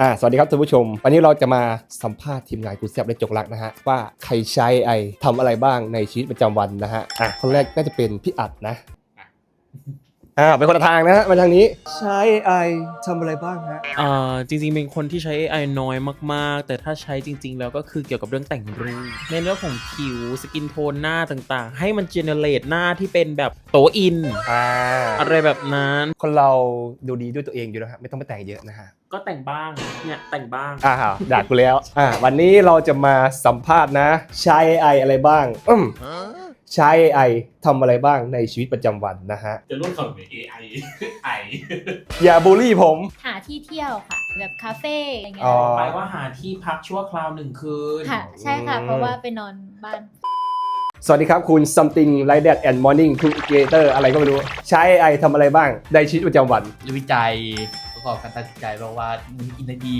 อ่าสวัสดีครับท่านผู้ชม วันนี้เราจะมาสัมภาษณ์ทีมงานกูแซบและจกลักนะฮะ ว่าใครใช้ไอทำอะไรบ้างในชีวิตประจำวันนะฮะอะคนแรกน่าจะเป็นพี่อัดนะ อ่าเป็นคนละทางนะฮะมาทางนี้ ใช้ไอทำอะไรบ้างฮะ อ่าจริงๆ เป็นคนที่ใช้ AI น้อยมากๆ แต่ถ้าใช้จริง ๆ แล้วก็คือเกี่ยวกับเรื่องแต่งรูปในเรื่องของผิวสกินโทนหน้าต่างๆ ให้มันเจเนเรตหน้าที่เป็นแบบโตอิน อ่า อะไรแบบนั้น คนเราดูดีด้วยตัวเองอยู่แล้วฮะไม่ต้องไปแต่งเยอะนะฮะ ก็แต่งบ้าง เนี่ย แต่งบ้าง อ่าด่ากูแล้ว อ่า วันนี้เราจะมาสัมภาษณ์นะ ใช้ไออะไรบ้างอืม ใช้ไอทำอะไรบ้างในชีวิตประจำวันนะฮะ จะร่วมกับ AI ไออย่าบูลลี่ผม หาที่เที่ยวค่ะ แบบคาเฟ่อะไรเงี้อ๋ยอไปว่าหาที่พักชั่วคราวหนึ่งคืน ค่ะ ใช่ค่ะ เพราะว่าไปนอนบ้าน สวัสดีครับคุณ something like that and morning creator อะไรก็ไม่รู้ ใช้ AI ทำอะไรบ้างในชีวิตประจำวัน วิจัยประกอบการตัดสินใจเพราะว่ามันกินได้ดี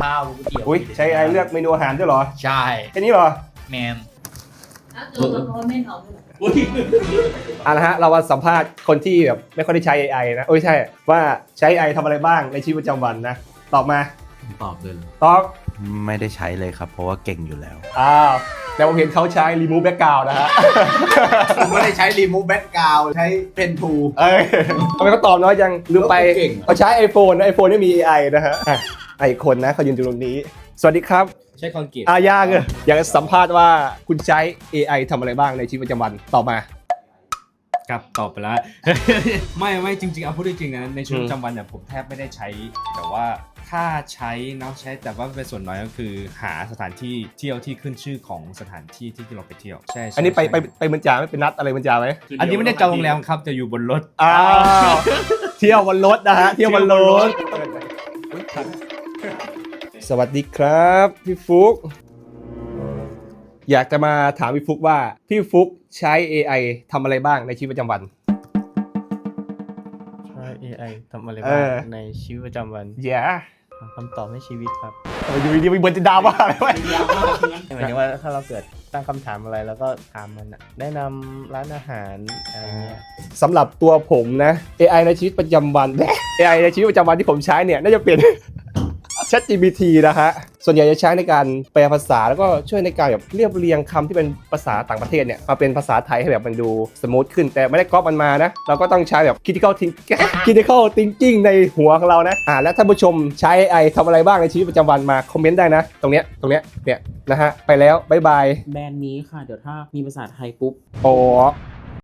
ข้าวก๋วยเตี๋ยวอุ้ยใช้ AI เลือกเมนูอาหารด้วยเหรอ ใช่ แค่นี้เหรอ แมน อ้าวตัวเพราะว่าไม่ออกเลยอุ้ยอะนะฮะเรามาสัมภาษณ์คนที่แบบไม่ค่อยได้ใช้ AI นะโอ้ยใช่ว่าใช้ AI ทำอะไรบ้างในชีวิตประจำวันนะตอบมาตอบเลยตอบไม่ได้ใช้เลยครับ เพราะว่าเก่งอยู่แล้ว อ้าวแต่ผมเห็นเขาใช้ remove background นะฮะ ผมไม่ได้ใช้รีมูฟแบ็กกราวใช้เพนทู เอ้ยทำไมเขาตอบน้อยจังลืมไปเก่ง เขาใช้ iPhone นะ iPhone ไม่มี AI นะฮะอะอะอีกคนนะเขายืนอยู่ตรงนี้ สวัสดีครับ ใช้คอนกรีตอายากเลยอยากจะสัมภาษณ์ว่าคุณใช้ AI ทำอะไรบ้างในชีวิตประจำวันตอบมา ครับตอบไปแล้ว ไม่ไม่จริงๆเอาพูดจริงๆนะในชีวิตอืมประจำวันเนี่ยผมแทบไม่ได้ใช้ แต่ว่าถ้าใช้เนาะใช้แต่ว่าเป็นส่วนน้อยก็คือหาสถานที่เที่ยวที่ขึ้นชื่อของสถานที่ที่เราไปเที่ยวใช่ใช่อันนี้ไปไปใช่ไปเมืองจ่าไหมเป็นนัดอะไรเมืองจ่าไหมอันนี้ไม่ได้จองโรงแรมครับจะอยู่บนรถ อ้าวเที่ยวบนรถนะฮะเที่ยวบนรถ สวัสดีครับ พี่ฟุก อยากจะมาถามพี่ฟุกว่า พี่ฟุกใช้ AI ทำอะไรบ้างในชีวิตประจำวัน ใช้ AI ทำอะไรเอบ้างอในชีวิตประจำวันแย่หาคำตอบให้ชีวิตครับอยู่ดีๆมีเบอร์จะดราม่าอะไรวะหมายถึงว่าถ้าเราเกิดตั้งคำถามอะไรแล้วก็ถามมันอะแนะนำร้านอาหารอะไรเงี้ยสำหรับตัวผมนะ AI ในชีวิตประจำวัน AI ในชีวิตประจำวันที่ผมใช้เนี่ยน่าจะเป็น ChatGPT นะฮะ ส่วนใหญ่จะใช้ในการแปลภาษาแล้วก็ช่วยในการแบบเรียบเรียงคำที่เป็นภาษาต่างประเทศเนี่ยมาเป็นภาษาไทยให้แบบมันดูสมูทขึ้น แต่ไม่ได้ก๊อปมันมานะ เราก็ต้องใช้แบบ critical thinking critical thinking ในหัวของเรานะ อ่าแล้วท่านผู้ชมใช้ AI ทำอะไรบ้างในชีวิตประจำวันมาคอมเมนต์ได้นะ ตรงเนี้ยตรงเนี้ยเนี่ยนะฮะไปแล้วบ๊ายบายแบรนด์นี้ค่ะ เดี๋ยวถ้ามีภาษาไทยปุ๊บอ๋อ